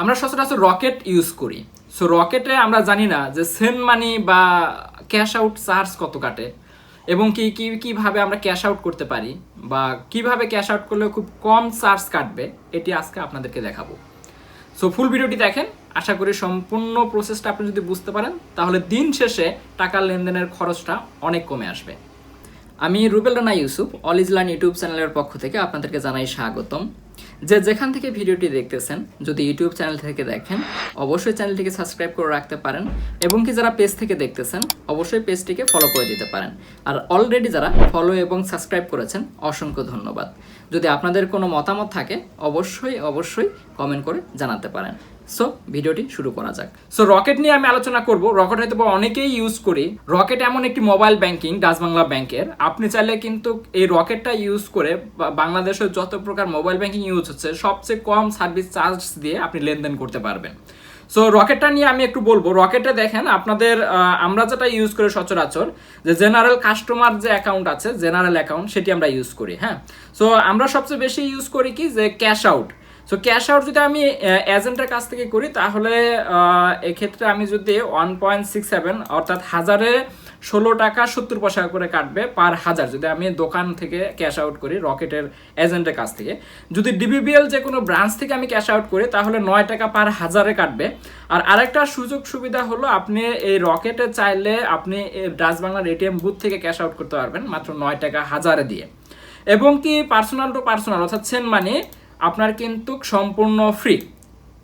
আমরা সচরাচর rocket use করি। সো রকেটে আমরা জানি না যে সেন্ড মানি বা ক্যাশ আউট চার্জ কত কাটে এবং কি কি, কীভাবে আমরা ক্যাশ আউট করতে পারি বা কীভাবে ক্যাশ আউট করলে খুব কম চার্জ কাটবে, এটি আজকে আপনাদেরকে দেখাবো। সো ফুল ভিডিওটি দেখেন। আশা করি সম্পূর্ণ প্রসেসটা আপনি যদি বুঝতে পারেন, তাহলে দিন শেষে টাকা লেনদেনের খরচটা অনেক কমে আসবে। আমি রুবেল রানা ইউসুফ অল ইজলান ইউটিউব চ্যানেলের পক্ষ থেকে আপনাদেরকে জানাই স্বাগতম। যে যেখান থেকে ভিডিওটি দেখতেছেন, যদি ইউটিউব চ্যানেল থেকে দেখেন, অবশ্যই চ্যানেলটিকে সাবস্ক্রাইব করে রাখতে পারেন এবং কি যারা পেজ থেকে দেখতেছেন, অবশ্যই পেজটিকে ফলো করে দিতে পারেন। আর অলরেডি যারা ফলো এবং সাবস্ক্রাইব করেছেন, অসংখ্য ধন্যবাদ। যদি আপনাদের কোনো মতামত থাকে, অবশ্যই অবশ্যই কমেন্ট করে জানাতে পারেন। সো ভিডিওটি শুরু করা যাক। সো রকেট নিয়ে আমি আলোচনা করব। রকেট হয়তো অনেকেই ইউজ করি। রকেট এমন একটি মোবাইল ব্যাংকিং ডাচ বাংলা ব্যাংকের আপনি চাইলে কিন্তু এই রকেটটা ইউজ করে বাংলাদেশের যত প্রকার মোবাইল ব্যাংকিং ইউজ হচ্ছে, সবচেয়ে কম সার্ভিস চার্জ দিয়ে আপনি লেনদেন করতে পারবেন। সো রকেটটা নিয়ে আমি একটু বলব। রকেটে দেখেন, আপনাদের আমরা যেটা ইউজ করি সচরাচর, যে জেনারেল কাস্টমার যে অ্যাকাউন্ট আছে জেনারেল অ্যাকাউন্ট সেটি আমরা ইউজ করি হ্যাঁ? সো আমরা সবচেয়ে বেশি ইউজ করি কি? যে cash out so cash out যদি আমি এজেন্টের কাছ থেকে করি, তাহলে এক্ষেত্রে আমি যদি ওয়ান পয়েন্ট সিক্স সেভেন অর্থাৎ হাজারে ষোলো টাকা সত্তর পয়সা করে কাটবে পার হাজার, যদি আমি দোকান থেকে ক্যাশ আউট করি রকেটের এজেন্টের কাছ থেকে। যদি ডিবিবিএল যে কোনো ব্রাঞ্চ থেকে আমি ক্যাশ আউট করি, তাহলে নয় টাকা পার হাজারে কাটবে। আর আরেকটা সুযোগ সুবিধা হলো, আপনি এই রকেটে চাইলে আপনি ডাচ বাংলার এটিএম বুথ থেকে ক্যাশ আউট করতে পারবেন, মাত্র নয় টাকা হাজারে দিয়ে। এবং কি পার্সোনাল টু পার্সোনাল অর্থাৎ সেন মানে আপনার কিন্তু সম্পূর্ণ ফ্রি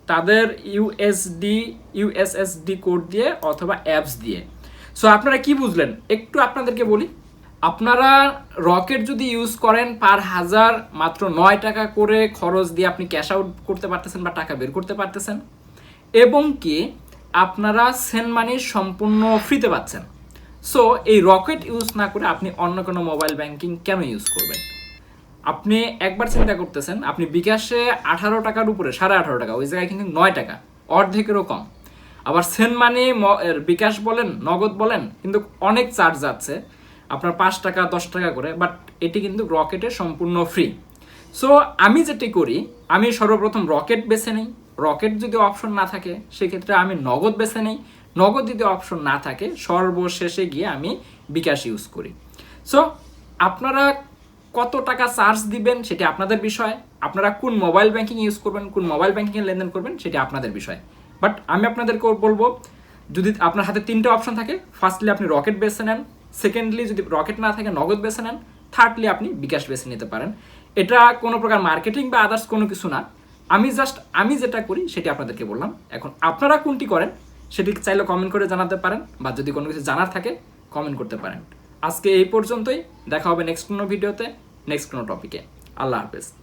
তাদের ইউএসডি ইউএসএসডি কোড দিয়ে অথবা অ্যাপস দিয়ে। সো আপনারা কি বুঝলেন? একটু আপনাদেরকে বলি। আপনারা রকেট যদি ইউজ করেন পার হাজার মাত্র নয় টাকা করে খরচ দিয়ে আপনি ক্যাশ আউট করতে পারতেছেন বা টাকা বের করতে পারতেছেন। এবং কি আপনারা সেন মানি সম্পূর্ণ ফ্রিতে পাচ্ছেন। সো এই রকেট ইউজ না করে আপনি অন্য কোনো মোবাইল ব্যাংকিং কেন ইউজ করবেন? আপনি একবার চিন্তা করতেছেন, আপনি বিকাশে আঠারো টাকার উপরে, সাড়ে আঠারো টাকা, ওই জায়গায় কিন্তু নয় টাকা, অর্ধেকেরও কম। আবার সেন মানি বিকাশ বলেন, নগদ বলেন, কিন্তু অনেক চার্জ যাচ্ছে, আপনার পাঁচ টাকা, দশ টাকা করে বাট এটি কিন্তু রকেটে সম্পূর্ণ ফ্রি সো আমি যেটি করি, আমি সর্বপ্রথম রকেট বেছে নেই রকেট যদি অপশন না থাকে, সেক্ষেত্রে আমি নগদ বেছে নেই, নগদ যদি অপশন না থাকে, সর্বশেষে গিয়ে আমি বিকাশ ইউজ করি। সো আপনারা কত টাকা চার্জ দিবেন সেটি আপনাদের বিষয়। আপনারা কোন মোবাইল ব্যাংকিং ইউজ করবেন, কোন মোবাইল ব্যাংকিংয়ে লেনদেন করবেন সেটি আপনাদের বিষয়। বাট আমি আপনাদেরকে বলব, যদি আপনার হাতে তিনটে অপশন থাকে ফার্স্টলি আপনি রকেট বেছে নেন সেকেন্ডলি যদি রকেট না থাকে, নগদ বেছে নেন থার্ডলি আপনি বিকাশ বেছে নিতে পারেন। এটা কোনো প্রকার মার্কেটিং বা আদার্স কোনো কিছু না। আমি জাস্ট আমি যেটা করি সেটি আপনাদেরকে বললাম। এখন আপনারা কোনটি করেন, সেটি চাইলে কমেন্ট করে জানাতে পারেন বা যদি কোনো কিছু জানার থাকে কমেন্ট করতে পারেন। আজকে এই পর্যন্তই। দেখা হবে নেক্সট কোনো ভিডিওতে নেক্সট কোনো টপিকে আল্লাহ হাফেজ।